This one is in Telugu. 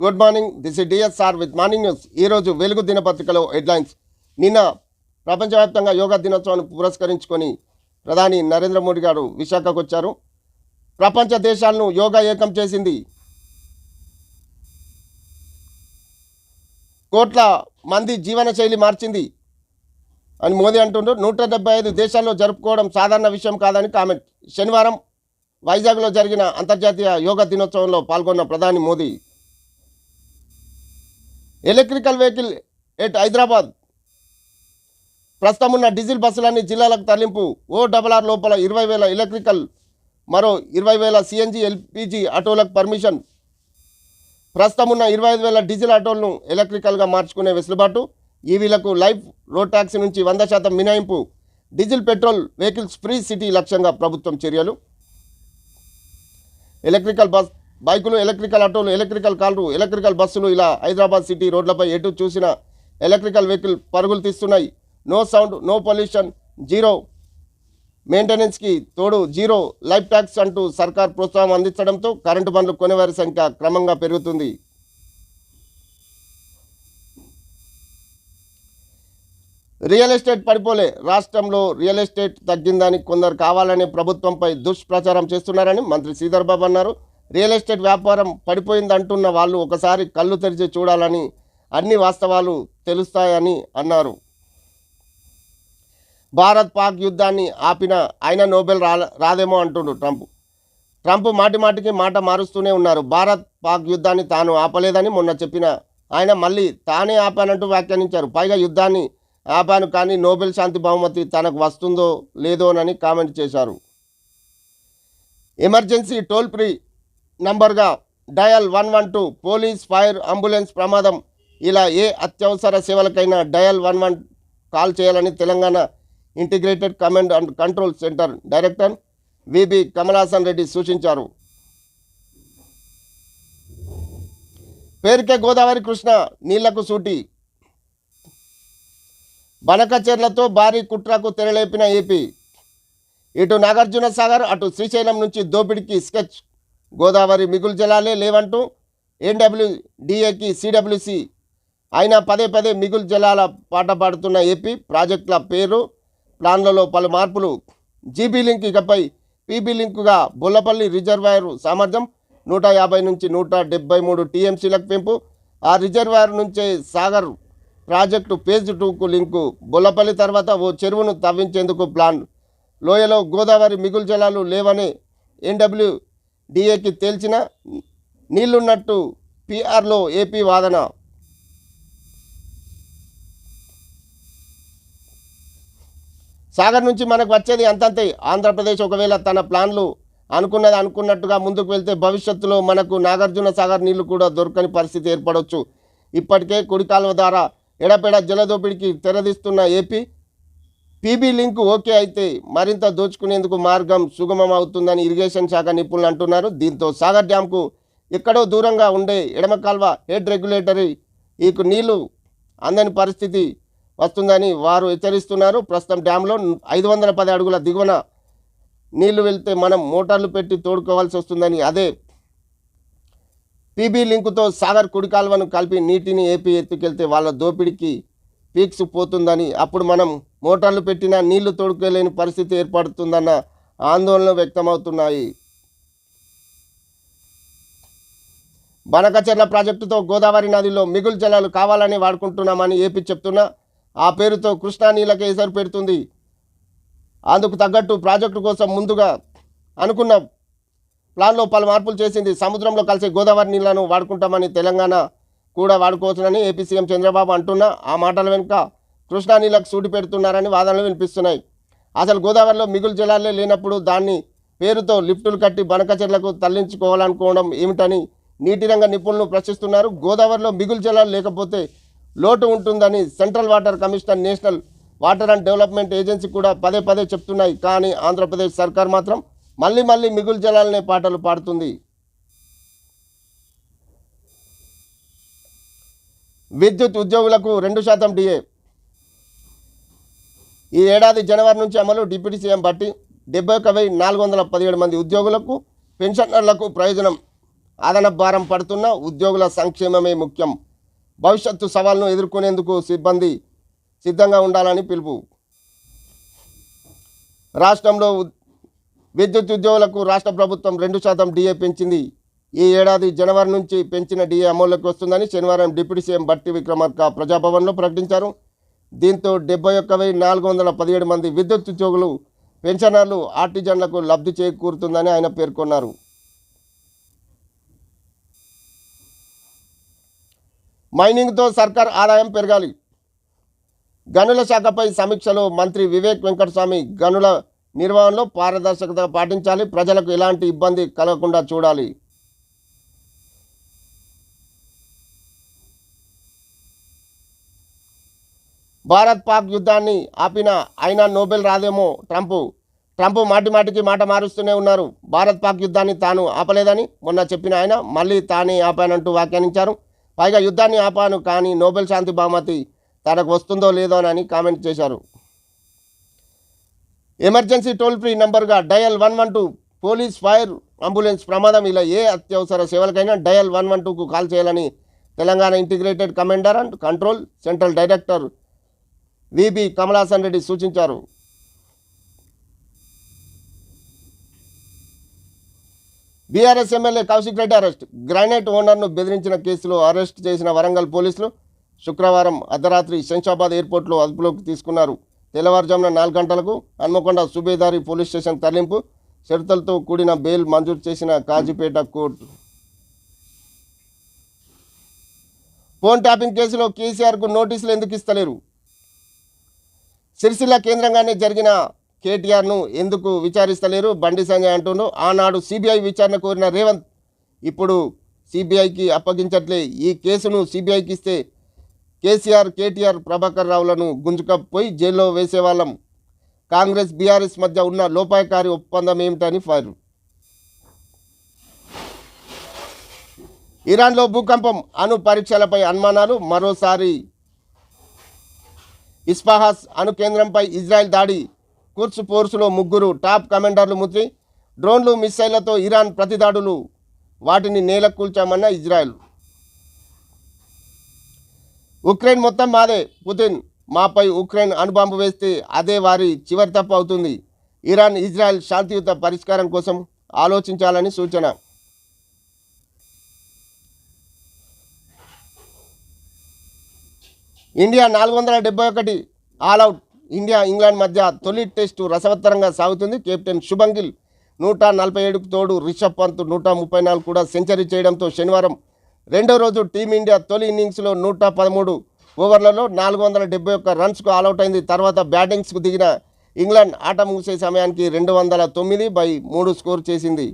Good morning this is DSR with morning news ఈరోజు వెలుగు దినపత్రికలో హెడ్లైన్స్. నిన్న ప్రపంచవ్యాప్తంగా యోగా దినోత్సవాన్ని పురస్కరించుకొని ప్రధాని నరేంద్ర మోడీ గారు విశాఖకు వచ్చారు ప్రపంచ దేశాలను యోగా ఏకం చేసింది కోట్ల మంది జీవన శైలి మార్చింది అని మోదీ అంటుండ్రు. నూట డెబ్బై ఐదు దేశాల్లో జరుపుకోవడం సాధారణ విషయం కాదని కామెంట్. శనివారం వైజాగ్లో జరిగిన అంతర్జాతీయ యోగా దినోత్సవంలో పాల్గొన్న ప్రధాని Modi electrical vehicle at Hyderabad. ప్రస్తుతం ఉన్న డీజిల్ బస్సులన్నీ జిల్లాలకు తరలింపు. ఓ డబల్ ఆర్ లోపల ఇరవై వేల ఎలక్ట్రికల్ మరో ఇరవై వేల సిఎన్జి ఎల్పిజి ఆటోలకు పర్మిషన్. ప్రస్తుతం ఉన్న ఇరవై ఐదు వేల డీజిల్ ఆటోలను ఎలక్ట్రికల్గా మార్చుకునే వెసులుబాటు. ఈవీలకు లైఫ్ రోడ్ ట్యాక్స్ నుంచి వంద శాతం మినహాయింపు. Diesel petrol vehicles free city లక్ష్యంగా ప్రభుత్వం చర్యలు. ఎలక్ట్రికల్ బస్ బైకులు ఎలక్ట్రికల్ ఆటోలు ఎలక్ట్రికల్ కార్లు ఎలక్ట్రికల్ బస్సులు ఇలా హైదరాబాద్ సిటీ రోడ్లపై ఎటు చూసిన ఎలక్ట్రికల్ వెహికల్ పరుగులు తీస్తున్నాయి. No sound no pollution zero. మెయింటెనెన్స్కి తోడు జీరో. లైఫ్ ట్యాక్స్ అంటూ సర్కార్ ప్రోత్సాహం అందించడంతో కరెంటు బండ్లు కొనేవారి సంఖ్య క్రమంగా పెరుగుతుంది. రియల్ ఎస్టేట్ పడిపోలే. రాష్ట్రంలో రియల్ ఎస్టేట్ తగ్గిందని కొందరు కావాలని ప్రభుత్వంపై దుష్ప్రచారం చేస్తున్నారని మంత్రి శ్రీధర్ బాబు అన్నారు. రియల్ ఎస్టేట్ వ్యాపారం పడిపోయింది అంటున్న వాళ్ళు ఒకసారి కళ్ళు తెరిచి చూడాలని అన్ని వాస్తవాలు తెలుస్తాయని అన్నారు. భారత్ పాక్ యుద్ధాన్ని ఆపిన ఆయన నోబెల్ రా రాదేమో అంటుండు ట్రంప్. ట్రంప్ మాటి మాటికి మాట మారుస్తూనే ఉన్నారు. భారత్ పాక్ యుద్ధాన్ని తాను ఆపలేదని మొన్న చెప్పిన ఆయన మళ్ళీ తానే ఆపానంటూ వ్యాఖ్యానించారు. పైగా యుద్ధాన్ని ఆపాను కానీ నోబెల్ శాంతి బహుమతి తనకు వస్తుందో లేదోనని కామెంట్ చేశారు. Emergency toll free నంబర్గా dial one one two police fire ambulance ప్రమాదం. ఇలా ఏ అత్యవసర సేవలకైనా డయల్ వన్ వన్ కాల్ చేయాలని Telangana integrated command and control centre director VB Kamalasan Reddy సూచించారు. పేరుకే గోదావరి కృష్ణ నీళ్ళకు సూటి. బనకచెర్లతో భారీ కుట్రకు తెరలేపిన ఏపీ. ఇటు నాగార్జున సాగర్ అటు శ్రీశైలం నుంచి దోపిడికి స్కెచ్ గోదావరి మిగులు జలాలే లేవంటూ ఎన్డబ్ల్యూడిఏకి సిడబ్ల్యూసి అయినా పదే పదే మిగులు జలాల పాట పాడుతున్న ఏపీ ప్రాజెక్టుల పేరు ప్లాన్లలో పలు మార్పులు. జీబీ లింక్ ఇకపై పీబీ లింకుగా బొల్లపల్లి రిజర్వాయర్ సామర్థ్యం నూట యాభై నుంచి నూట డెబ్బై మూడు టీఎంసీలకు పెంపు. ఆ రిజర్వాయర్ నుంచే సాగర్ ప్రాజెక్టు ఫేజ్ టూకు లింకు. బొల్లపల్లి తర్వాత ఓ చెరువును తవ్వించేందుకు ప్లాన్. లోయలో గోదావరి మిగులు జలాలు లేవని ఎన్డబ్ల్యూ డిఏకి తేల్చిన నీళ్ళున్నట్టు పీఆర్లో ఏపీ వాదన. సాగర్ నుంచి మనకు వచ్చేది అంతంతే. ఆంధ్రప్రదేశ్ ఒకవేళ తన ప్లాన్లు అనుకున్నది అనుకున్నట్టుగా ముందుకు వెళ్తే భవిష్యత్తులో మనకు నాగార్జున సాగర్ నీళ్ళు కూడా దొరకని పరిస్థితి ఏర్పడవచ్చు ఇప్పటికే కుడికాలువ ద్వారా ఎడపెడ జలదోపిడికి తెరదీస్తున్న ఏపీ పీబీ లింక్ ఓకే అయితే మరింత దోచుకునేందుకు మార్గం సుగమం అవుతుందని ఇరిగేషన్ శాఖ నిపుణులు అంటున్నారు. దీంతో సాగర్ డ్యాంకు ఎక్కడో దూరంగా ఉండే ఎడమ కాల్వ హెడ్ రెగ్యులేటరీ ఈకు నీళ్ళు అందని పరిస్థితి వస్తుందని వారు హెచ్చరిస్తున్నారు. ప్రస్తుతం డ్యాంలో ఐదు వందల పది అడుగుల దిగువన నీళ్ళు వెళ్తే మనం మోటార్లు పెట్టి తోడుకోవాల్సి వస్తుందని అదే పీబీ లింకుతో సాగర్ కుడి కాలువను కలిపి నీటిని ఏపీ ఎత్తుకెళ్తే వాళ్ళ దోపిడికి పీక్స్ పోతుందని అప్పుడు మనం మోటార్లు పెట్టినా నీళ్ళు తోడుకోలేని పరిస్థితి ఏర్పడుతుందన్న ఆందోళన వ్యక్తమవుతున్నాయి. బనకచెర్ల ప్రాజెక్టుతో గోదావరి నదిలో మిగులు జలాలు కావాలని వాడుకుంటున్నామని ఏపీ చెప్తున్నా ఆ పేరుతో కృష్ణా నీళ్ళకే ఎసరు పెడుతుంది. అందుకు తగ్గట్టు ప్రాజెక్టు కోసం ముందుగా అనుకున్న ప్లాన్లో పలు మార్పులు చేసింది సముద్రంలో కలిసి గోదావరి నీళ్ళను వాడుకుంటామని తెలంగాణ కూడా వాడుకోవచ్చునని ఏపీ సీఎం చంద్రబాబు అంటున్న. ఆ మాటల వెనుక కృష్ణా నీళ్ళకు సూటి పెడుతున్నారని వాదనలు వినిపిస్తున్నాయి. అసలు గోదావరిలో మిగులు జలాలే లేనప్పుడు దాన్ని పేరుతో లిఫ్టులు కట్టి బనకచెర్లకు తరలించుకోవాలనుకోవడం ఏమిటని నీటి రంగ నిపుణులు ప్రశ్నిస్తున్నారు. గోదావరిలో మిగులు జలాలు లేకపోతే లోటు ఉంటుందని central water commissioner national water and development agency కూడా పదే పదే చెప్తున్నాయి. కానీ ఆంధ్రప్రదేశ్ సర్కార్ మాత్రం మళ్ళీ మళ్ళీ మిగులు జలాలనే పాటలు పాడుతుంది. విద్యుత్ ఉద్యోగులకు రెండు శాతం డిఏ. ఈ ఏడాది జనవరి నుంచి అమలు డిప్యూటీ సీఎం బట్టి డెబ్బై ఒక వెయ్యి నాలుగు వందల పదిహేడు మంది ఉద్యోగులకు పెన్షనర్లకు ప్రయోజనం. అదన భారం పడుతున్న ఉద్యోగుల సంక్షేమమే ముఖ్యం. భవిష్యత్తు సవాల్ను ఎదుర్కొనేందుకు సిబ్బంది సిద్ధంగా ఉండాలని పిలుపు. రాష్ట్రంలో విద్యుత్ ఉద్యోగులకు రాష్ట్ర ప్రభుత్వం రెండు శాతం డిఏ పెంచింది. ఈ ఏడాది జనవరి నుంచి పెంచిన డిఏ అమల్లోకి వస్తుందని శనివారం డిప్యూటీ సీఎం బట్టి విక్రమార్క ప్రజాభవన్లో ప్రకటించారు. దీంతో డెబ్బై ఒక్క వెయ్యి నాలుగు వందల పదిహేడు మంది విద్యుత్ ఉద్యోగులు పెన్షనర్లు ఆర్టిజన్లకు లబ్ధి చేకూరుతుందని ఆయన పేర్కొన్నారు. మైనింగ్తో సర్కార్ ఆదాయం పెరగాలి. గనుల శాఖపై సమీక్షలో మంత్రి వివేక్ వెంకటస్వామి గనుల నిర్వహణలో పారదర్శకత పాటించాలి. ప్రజలకు ఎలాంటి ఇబ్బంది కలగకుండా చూడాలి. భారత్ పాక్ యుద్ధాన్ని ఆపిన అయినా నోబెల్ రాదేమో ట్రంప్. ట్రంప్ మాటి మాటికి మాట మారుస్తూనే ఉన్నారు. భారత్ పాక్ యుద్ధాన్ని తాను ఆపలేదని మొన్న చెప్పిన ఆయన మళ్ళీ తానే ఆపానంటూ వ్యాఖ్యానించారు. పైగా యుద్ధాన్ని ఆపాను కానీ నోబెల్ శాంతి బహుమతి తనకు వస్తుందో లేదో అని కామెంట్ చేశారు. Emergency toll free నెంబర్గా dial one one two police fire ambulance ప్రమాదం ఇలా ఏ అత్యవసర సేవలకైనా డయల్ వన్ వన్ టూకు కాల్ చేయాలని Telangana integrated commander and control central director VB Kamalasan Reddy సూచించారు. BRS MLA Kaushik Reddy arrest. Granite ఓనర్ను బెదిరించిన కేసులో అరెస్ట్ చేసిన వరంగల్ పోలీసులు శుక్రవారం అర్ధరాత్రి శంషాబాద్ ఎయిర్పోర్ట్లో అదుపులోకి తీసుకున్నారు. తెల్లవారుజామున నాలుగు గంటలకు హన్మకొండ సుబేదారి పోలీస్ స్టేషన్ తరలింపు షరతులతో కూడిన బెయిల్ మంజూరు చేసిన కాజీపేట కోర్టు. ఫోన్ ట్యాపింగ్ కేసులో కేసీఆర్కు నోటీసులు ఎందుకు ఇస్తలేరు? సిరిసిల్ల కేంద్రంగానే జరిగిన కేటీఆర్ను ఎందుకు విచారిస్తలేరు? బండి సంజయ్ అంటుండు ఆనాడు సిబిఐ విచారణ కోరిన రేవంత్ ఇప్పుడు సిబిఐకి అప్పగించట్లే. ఈ కేసును సిబిఐకి ఇస్తే కేసీఆర్ కేటీఆర్ ప్రభాకర్ రావులను గుంజుకపోయి జైల్లో వేసేవాళ్ళం. కాంగ్రెస్ బీఆర్ఎస్ మధ్య ఉన్న లోపాయకారి ఒప్పందం ఏమిటని ఫైర్. ఇరాన్లో భూకంపం అణు పరీక్షలపై అనుమానాలు మరోసారి ఇస్పాహాస్ అణు కేంద్రంపై ఇజ్రాయెల్ దాడి కుర్స్ ఫోర్సులో ముగ్గురు టాప్ కమాండర్లు మృతి డ్రోన్లు మిస్సైళ్ళతో ఇరాన్ ప్రతిదాడులు వాటిని నేల కూల్చామన్న ఇజ్రాయెల్. ఉక్రెయిన్ మొత్తం మాదే పుతిన్. మాపై ఉక్రెయిన్ అణుబాంబు వేస్తే అదే వారి చివరి తప్పు అవుతుంది. ఇరాన్ ఇజ్రాయెల్ శాంతియుత పరిష్కారం కోసం ఆలోచించాలని సూచన. ఇండియా నాలుగు వందల డెబ్బై ఒకటి ఆల్అవుట్ ఇండియా ఇంగ్లాండ్ మధ్య తొలి టెస్టు రసవత్తరంగా సాగుతుంది. కెప్టెన్ శుభం గిల్ నూట నలభై ఏడుకు తోడు రిషబ్ పంత్ నూట ముప్పై నాలుగు కూడా సెంచరీ చేయడంతో శనివారం రెండో రోజు టీమిండియా తొలి ఇన్నింగ్స్లో నూట పదమూడు ఓవర్లలో నాలుగు వందల డెబ్బై ఒక్క రన్స్కు ఆల్అవుట్ అయింది. తర్వాత బ్యాటింగ్స్కు దిగిన ఇంగ్లాండ్ ఆట ముగిసే సమయానికి రెండు వందల తొమ్మిది బై మూడు స్కోర్ చేసింది.